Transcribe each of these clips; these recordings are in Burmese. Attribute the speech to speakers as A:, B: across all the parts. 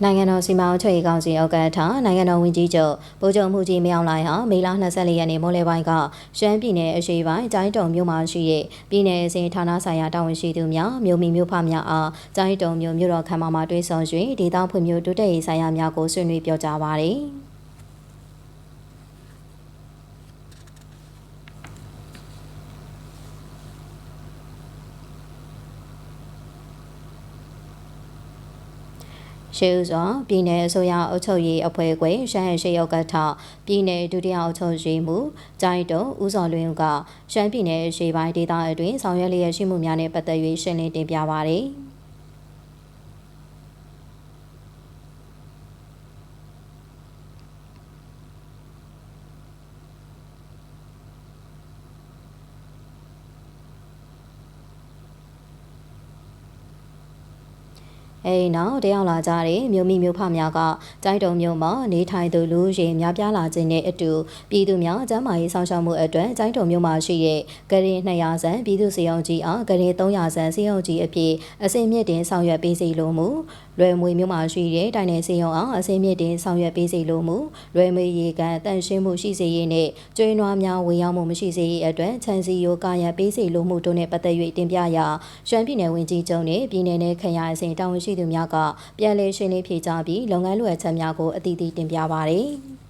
A: နိုင်ငံတော်စီမံအုပ်ချုပ်ရေးကောင်စီဥက္ကဋ္ဌနိုင်ငံတော်ဝန်ကြီးချုပ်ဗိုလ်ချုပ်မှုကြီးမြောင်လိုင်ဟာမေလ24ရက်နေ့မိုးလယ်ပိုင်းကရှမ်းပြည်နယ်အရှေ့ပိုင်းကျိုင်းတုံမြို့မှာရှိတဲ့ပြည်내အစင်ဌာနဆိုင်ရာတာဝန်ရှိသူများမြို့မိမြို့ဖများအားကျိုင်းတုံမြို့မြို့တော်ခမ်းမမှာတွေ့ဆုံ၍ဒေသဖွံ့ဖြိုးတိုးတက်ရေးဆိုင်ရာများကိုဆွေးနွေးပြောကြားပါရယ်။ ရှေးဥစွာပြည်내အစိုးရအုပ်ချုပ်ရေးအဖွဲ့ခွဲရှမ်းရှေးရောက်ကထပြည်내ဒုတိယအုပ်ချုပ်ရေးမှူးဂျိုင်းတုံဦးစော်လွင်ကရှမ်းပြည်내ရှေးပိုင်းဒေသအတွင်းဆောင်ရွက်လျက်ရှိမှုများနဲ့ပတ်သက်၍ရှင်းလင်းတင်ပြပါရယ်။ အဲဒီနောက်တယောက်လာကြတဲ့မြို့မိမြို့ဖများကကျိုင်းတုံမြို့မှာနေထိုင်သူလူရေများပြားလာခြင်းနဲ့အတူပြည်သူများကျန်းမာရေးဆောင်ရှောက်မှုအတွက်ကျိုင်းတုံမြို့မှာရှိတဲ့ဂရင်200ဆန်ပြည်သူစေအောင်ကြီးအားဂရင်300ဆန်စေအောင်ကြီးအဖြစ်အစိမ့်မြင့်တင်ဆောင်ရွက်ပေးစီလိုမှုလွယ်မွေမြို့မှာရှိတဲ့တိုင်းနယ်စေအောင်အားအစိမ့်မြင့်တင်ဆောင်ရွက်ပေးစီလိုမှုလွယ်မွေရေကန်တန့်ရှင်းမှုရှိစေရေးနဲ့ကျွေးနွားများဝင်ရောက်မှုမရှိစေရေးအတွက်ခြံစည်းရိုးကာရပေးစီလိုမှုတို့နဲ့ပတ်သက်၍တင်ပြရာရှမ်းပြည်နယ်ဝင်ကြီးချုပ်နှင့်ပြည်내နဲ့ခရိုင်အစဉ်တာဝန်ရှိသူများကပြန်လည်ရှင်းလင်းဖြေကြားပြီးလုပ်ငန်းလွယ်ချက်များကိုအသီးသီးတင်ပြပါရယ်။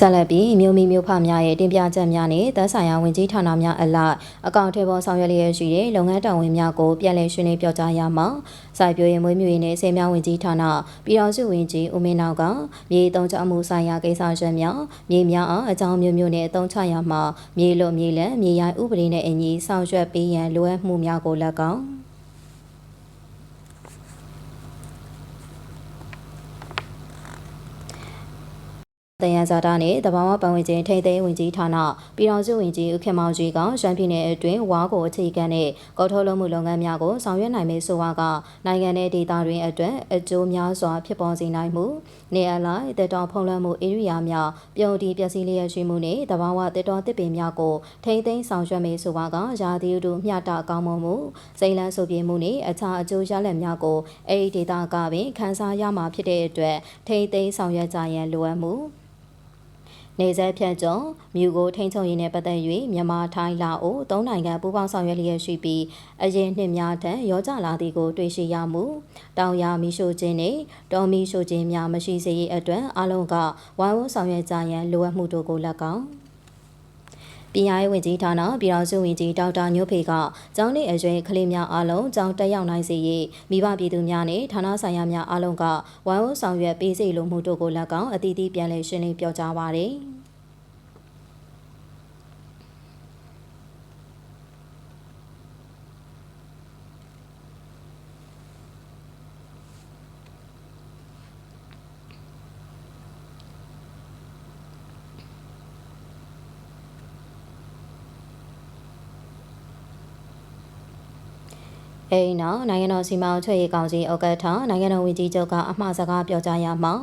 A: ဆက်လက်ပြီးမြို့မိမြို့ဖများရဲ့တင်ပြချက်များနဲ့သက်ဆိုင်ရာဝန်ကြီးဌာနများအလိုက်အကောင့်ထဲပေါ်ဆောင်ရွက်လျက်ရှိတဲ့လုပ်ငန်းတာဝန်များကိုပြန်လည်ရှင်းလင်းပြောကြားရမှာစိုက်ပျိုးရေးမွေးမြူရေးနဲ့ဆေးများဝန်ကြီးဌာနပြည်တော်စုဝန်ကြီးဦးမင်းနောက်ကမြေတုံးချမှုဆိုင်ရာကိစ္စရပ်များမြေများအားအကြောင်းမျိုးမျိုးနဲ့အသုံးချရမှာမြေလွတ်မြေလံမြေရိုင်းဥပဒေနဲ့အညီဆောင်ရွက်ပေးရန်လိုအပ်မှုများကိုလက်ကောင်း တယံဇာတာနဲ့တဘာဝပတ်ဝန်းကျင်ထိန်းသိမ်းဝင်ကြီးဌာနပြည်တော်စုဝင်ကြီးဦးခင်မောင်ကြီးကရှမ်းပြည်နယ်အတွင်းဝါကိုအခြေခံတဲ့ကော်ထုတ်လုပ်မှုလုပ်ငန်းများကိုဆောင်ရွက်နိုင်မယ်ဆိုတာကနိုင်ငံရဲ့ဒေသတွင်းအတွက်အကျိုးများစွာဖြစ်ပေါ်စေနိုင်မှုနေအလိုက်တက်တော်ဖုံးလွှမ်းမှုဧရိယာများပြုံတီပျက်စီးလျက်ရှိမှုနဲ့တဘာဝတက်တော်တစ်ပင်များကိုထိန်းသိမ်းဆောင်ရွက်မယ်ဆိုတာကရာသီဥတုမျှတကောင်းမွန်မှုစိန်လန်းဆိုပြေမှုနဲ့အခြားအကျိုးရလဒ်များကိုအဲဒီဒေသကပင်ခန်းစားရမှာဖြစ်တဲ့အတွက်ထိန်းသိမ်းဆောင်ရွက်ကြရန်လိုအပ်မှု နေဆက်ဖြတ်ကျော်မြို့ကိုထိန်းချုပ်ရေးနဲ့ပတ်သက်၍မြန်မာထိုင်းလာအိုသုံးနိုင်ငံပူးပေါင်းဆောင်ရွက်လျက်ရှိပြီးအရင်နှစ်များထက်ရောကြလာသည်ကိုတွေ့ရှိရမှုတောင်ယာမီရှို့ခြင်းနှင့်တော်မီရှို့ခြင်းများမရှိစေရေးအတွက်အလုံးကဝိုင်းဝန်းဆောင်ရွက်ကြရန်လိုအပ်မှုတို့ကိုလက်ကောင်း ပညာရေးဝန်ကြီးဌာနပြည်တော်စုဝန်ကြီးဒေါက်တာညိုဖေကကျောင်းနေအရွယ်ကလေးများအားလုံးကျောင်းတက်ရောက်နိုင်စေရေးမိဘပြည်သူများနဲ့ဌာနဆိုင်ရာများအားလုံးကဝိုင်းဝန်းဆောင်ရွက်ပေးစေလိုမှုတို့ကိုလက်ကောင်းအသီးသီးပြန်လည်ရှင်းလင်းပြောကြားပါရယ်။ အဲဒီနောက်နိုင်ငံတော်စီမံအုပ်ချုပ်ရေးကောင်စီဥက္ကဋ္ဌနိုင်ငံတော်ဝန်ကြီးချုပ်ကအမှားစကားပြောကြားရမှာ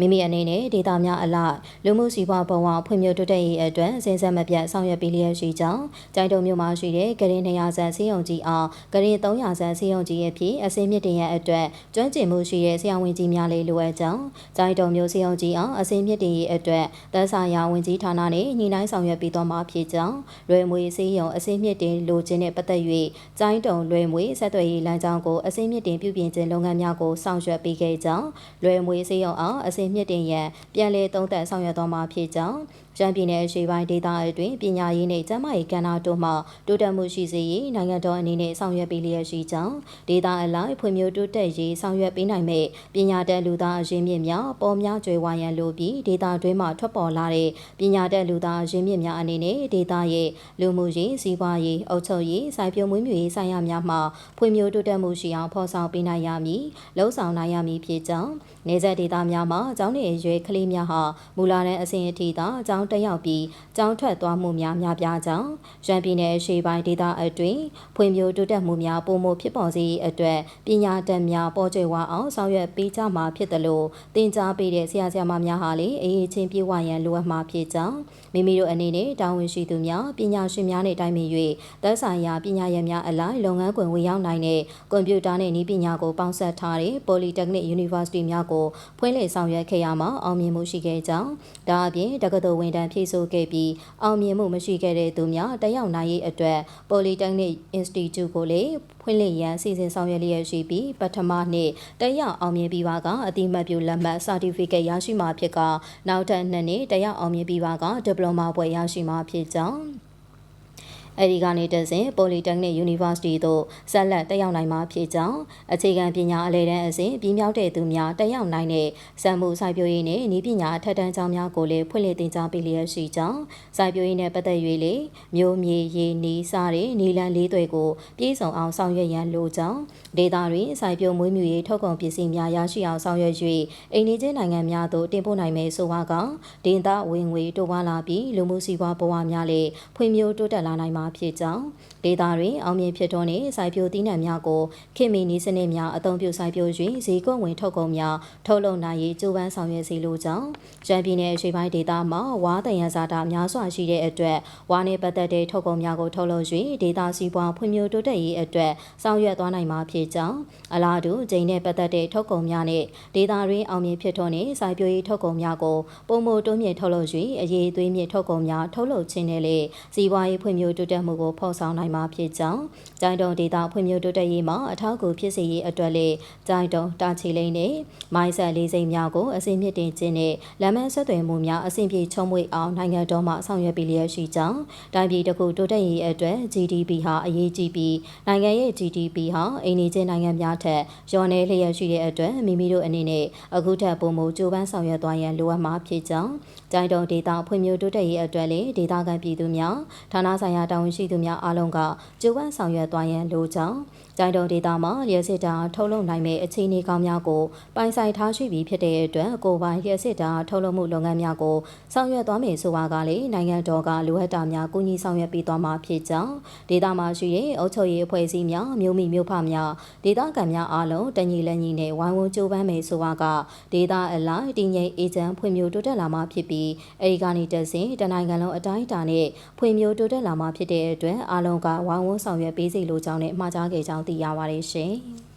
A: မိမိအနေနဲ့ဒေတာများအလိုက်လူမှုစီးပွားဘဝဖွံ့ဖြိုးတိုးတက်ရေးအတွက်စဉ်ဆက်မပြတ်ဆောင်ရွက်ပေးလျက်ရှိကြောင်းကျိုင်းတုံမြို့မှာရှိတဲ့ဂရင်200ဆန်စီယုံကြီးအောင်ဂရင်300ဆန်စီယုံကြီးရဲ့ဖြစ်အစင်းမြင့်တင်ရအတွက်ကျွမ်းကျင်မှုရှိတဲ့ဆရာဝန်ကြီးများလေးလိုအပ်ကြောင်းကျိုင်းတုံမြို့စီယုံကြီးအောင်အစင်းမြင့်တင်ရေးအတွက်သက်ဆိုင်ရာဝန်ကြီးဌာနနဲ့ညီနိုင်ဆောင်ရွက်ပေးသွားမှာဖြစ်ကြောင်းလွယ်မွေစီယုံအစင်းမြင့်တင်လိုချင်တဲ့ပတ်သက်၍ကျိုင်းတုံလွယ်မွေဆက်သွယ်ရေးလမ်းကြောင်းကိုအစင်းမြင့်တင်ပြုပြင်ခြင်းလုပ်ငန်းများကိုဆောင်ရွက်ပေးခဲ့ကြောင်းလွယ်မွေစီယုံအောင်အစင်မြင့်တင်ရန်ပြန်လည်သုံးသပ်ဆောင်ရွက်သွားမှာဖြစ်ကြောင်း ရန်ပြည်နယ်အရှေ့ပိုင်းဒေသအတွင်းပညာရေးနှင့်ကျန်းမာရေးကဏ္ဍတို့မှတိုးတက်မှုရှိစေရေးနိုင်ငံတော်အနေနဲ့ဆောင်ရွက်ပေးလျက်ရှိကြောင်းဒေသအလိုက်ဖွံ့ဖြိုးတိုးတက်ရေးဆောင်ရွက်ပေးနိုင်မဲ့ပညာတတ်လူသားအရင်းမြစ်များပေါ်များကျွယ်ဝရန်လိုပြီးဒေသတွင်းမှထွက်ပေါ်လာတဲ့ပညာတတ်လူသားအရင်းမြစ်များအနေနဲ့ဒေသရဲ့လူမှုရေးစီးပွားရေးအုပ်ချုပ်ရေးစိုက်ပျိုးမွေးမြူရေးဆိုင်ရာများမှဖွံ့ဖြိုးတိုးတက်မှုရှိအောင်ဖော်ဆောင်ပေးနိုင်ရမည်လှုံ့ဆော်နိုင်ရမည်ဖြစ်ကြောင်းနေဆက်ဒေသများမှာအကြောင်းနေအရွယ်ကလေးများဟာမူလာတဲ့အစဉ်အထိသာအကြောင်းတက်ရောက်ပြီးကြောင်းထွက်သွားမှုများများပြားကြောင်းရန်ပြည်နယ်အရှေ့ပိုင်းဒေသအတွင်းဖွံ့ဖြိုးတိုးတက်မှုများပုံမဖြစ်ပေါ်စေရေးအတွက်ပညာတတ်များပေါ်ကျွယ်ဝအောင်ဆောင်ရွက်ပေးကြမှာဖြစ်တယ်လို့တင် जा ပေးတဲ့ဆရာဆရာမများဟာလည်းအရေးချင်းပြေဝရန်လိုအပ်မှာဖြစ်ကြောင်းမိမိတို့အနေနဲ့တာဝန်ရှိသူများပညာရှင်များနဲ့တိုင်ပင်၍သက်ဆိုင်ရာပညာရပ်များအလိုက်လုပ်ငန်းခွင်ဝင်ရောက်နိုင်တဲ့ကွန်ပျူတာနဲ့နည်းပညာကိုပေါင်းစပ်ထားတဲ့ Polytechnic University များကိုဖွင့်လှစ်ဆောင်ရွက်ခဲ့ရမှာအောင်မြင်မှုရှိခဲ့ကြောင်းဒါအပြင်တက္ကသိုလ်ဝန်ထမ်းဖြည့်ဆို့ခဲ့ပြီးအောင်မြင်မှုမရှိခဲ့တဲ့သူများတက်ရောက်နိုင်ရေးအတွက် Polytechnic Institute ကိုလည်းဖွင့်လှစ်ရန်စီစဉ်ဆောင်ရွက်လျက်ရှိပြီးပထမနှစ်တက်ရောက်အောင်မြင်ပြီးပါကအတိမတ်ပြုလက်မှတ် Certificate ရရှိမှာဖြစ်ကနောက်ထပ်နှစ်နှစ်တက်ရောက်အောင်မြင်ပြီးပါက Diploma ဘွဲ့ရရှိမှာဖြစ်ကြောင်း အဲဒီကနေတဆင့် Polytechnic University သို့ဆက်လက်တက်ရောက်နိုင်မှာဖြစ်ကြောင်းအခြေခံပညာအလဲတန်းအစဉ်ပြီးမြောက်တဲ့သူများတက်ရောက်နိုင်တဲ့စံမှုစိုက်ပျိုးရေးနဲ့ဤပညာအထက်တန်းကျောင်းများကိုလည်းဖွင့်လှစ်သင်ကြားပေးလျက်ရှိကြောင်းစိုက်ပျိုးရေးနဲ့ပတ်သက်၍လေမျိုးမြေရေနီးစားတဲ့နီလန်လေးတွေကိုပြည်စုံအောင်ဆောင်ရွက်ရန်လိုကြောင်းဒေတာတွင်စိုက်ပျိုးမွေးမြူရေးထုတ်ကုန်ပစ္စည်းများရရှိအောင်ဆောင်ရွက်၍အိန္ဒိချင်းနိုင်ငံများသို့တင်ပို့နိုင်မယ်ဆိုပါကဒေသဝင်ငွေတိုးပွားလာပြီးလူမှုစီးပွားဘဝများလည်းဖွံ့ဖြိုးတိုးတက်လာနိုင်မှာဖြစ်ကြောင်းဒေတာတွင်အောင်မြင်ဖြစ်ထွန်းတဲ့စိုက်ပျိုးသီးနှံများကိုခင်မီနီးစနစ်များအသုံးပြုစိုက်ပျိုး၍ဈေးကွက်ဝင်ထုတ်ကုန်များထုတ်လုပ်နိုင်ရေးကြိုးပမ်းဆောင်ရွက်စီလိုကြောင်းရန်ပြည်နယ်အရှေ့ပိုင်းဒေသမှာဝါတန်ရဇာတာများစွာရှိတဲ့အတွက်ဝါနေပတ်သက်တဲ့ထုတ်ကုန်များကိုထုတ်လုပ်၍ဒေသစီးပွားဖွံ့ဖြိုးတိုးတက်ရေးအတွက်ဆောင်ရွက်သွားနိုင်မှာဖြစ်ကြောင်းအလားတူဂျိန်နဲ့ပတ်သက်တဲ့ထုတ်ကုန်များနဲ့ဒေတာတွင်အောင်မြင်ဖြစ်ထွန်းတဲ့စိုက်ပျိုးရေးထုတ်ကုန်များကိုပုံမတိုးမြင့်ထုတ်လုပ်၍အရေးသွေးမြင့်ထုတ်ကုန်များထုတ်လုပ်ခြင်းနဲ့လေစီးပွားရေးဖွံ့ဖြိုးတိုးတက်မှုကိုဖော်ဆောင်နိုင်မှာဖြစ်ကြောင်းဂျိုင်းတုံဒေတာဖွံ့ဖြိုးတိုးတက်ရေးမှာအထောက်အကူဖြစ်စေရေးအတွက်လေဂျိုင်းတုံတာချီလိန်နဲ့မိုင်းဆက်လေးစိမ်များကိုအစဉ်မြင့်တင်ခြင်းနဲ့လမ်းမဆက်သွယ်မှုများအစဉ်ပြေချုံးမွေအောင်နိုင်ငံတော်မှဆောင်ရွက်ပေးလျက်ရှိကြောင်းတိုင်းပြည်တစ်ခုတိုးတက်ရေးအတွက် GDP ဟာအရေးကြီးပြီးနိုင်ငံရဲ့ GDP ဟာအိန္ဒိချင်းနိုင်ငံများထက်လျော့နေလျက်ရှိတဲ့အတွက်မိမိတို့အနေနဲ့အခုထက်ပိုမိုကြိုးပမ်းဆောင်ရွက်သွားရန်လိုအပ်မှာဖြစ်ကြောင်းဂျိုင်းတုံဒေတာဖွံ့ဖြိုးတိုးတက်ရေးအတွက်လေဒေတာခံပြည်သူများဌာနဆိုင်ရာတာဝန်ရှိသူများအားလုံးကကြိုးပမ်းဆောင်ရွက်သွားရန်လိုကြောင်းကျိုင်းတုံဒေတာမှာလျှက်စစ်တာထုတ်လုပ်နိုင်မဲ့အခြေအနေကောင်းများကိုပိုင်ဆိုင်ထားရှိပြီးဖြစ်တဲ့အတွက်ကိုပိုင်လျှက်စစ်တာထုတ်လုပ်မှုလုပ်ငန်းများကိုဆောင်ရွက်သွားမယ်ဆိုပါကလေနိုင်ငံတော်ကလိုအပ်တာများကူညီဆောင်ရွက်ပေးသွားမှာဖြစ်ကြောင်းဒေတာမှာရှိတဲ့အုပ်ချုပ်ရေးအဖွဲ့အစည်းများမြို့မိမြို့ဖများဒေတာခံများအားလုံးတညီလက်ညီနဲ့ဝိုင်းဝန်းကြိုးပမ်းမယ်ဆိုပါကဒေတာအလိုက်တည်ငြိမ်အေဂျင့်ဖွံ့ဖြိုးတိုးတက်လာမှာဖြစ်ပြီးအဲဒီကနေတဆင့်တနိုင်ငံလုံးအတိုင်းအတာနဲ့ဖွံ့ဖြိုးတိုးတက်လာမှာဖြစ်တဲ့အတွက်အားလုံးကဝိုင်းဝန်းဆောင်ရွက်ပေးစီလိုကြောင်းနဲ့မှာကြားခဲ့ကြောင်းသိရပါတယ်ရှင်။